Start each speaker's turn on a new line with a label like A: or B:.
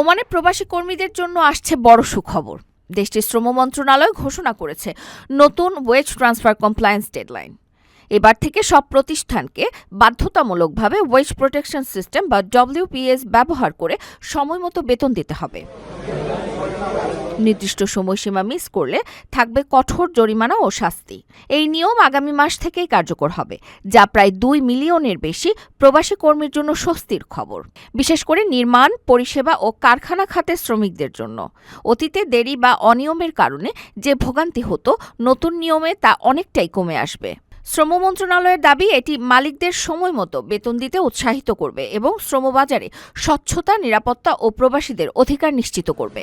A: ওমানে প্রবাসী কর্মীদের জন্য আসছে বড় সুখবর। দেশটির শ্রম মন্ত্রণালয় ঘোষণা করেছে নতুন ওয়েজ ট্রান্সফার কমপ্লায়েন্স ডেডলাইন। এবার থেকে সব প্রতিষ্ঠানকে বাধ্যতামূলকভাবে ওয়েজ প্রোটেকশন সিস্টেম বা ডব্লিউপিএস ব্যবহার করে সময়মতো বেতন দিতে হবে। নির্দিষ্ট সময়সীমা মিস করলে থাকবে কঠোর জরিমানা ও শাস্তি। এই নিয়ম আগামী মাস থেকেই কার্যকর হবে, যা প্রায় দুই মিলিয়নের বেশি প্রবাসী কর্মীর জন্য স্বস্তির খবর, বিশেষ করে নির্মাণ, পরিষেবা ও কারখানা খাতের শ্রমিকদের জন্য। অতীতে দেরি বা অনিয়মের কারণে যে ভোগান্তি হতো, নতুন নিয়মে তা অনেকটাই কমে আসবে। শ্রম মন্ত্রণালয়ের দাবি, এটি মালিকদের সময় মতো বেতন দিতে উৎসাহিত করবে এবং শ্রমবাজারে স্বচ্ছতা, নিরাপত্তা ও প্রবাসীদের অধিকার নিশ্চিত করবে।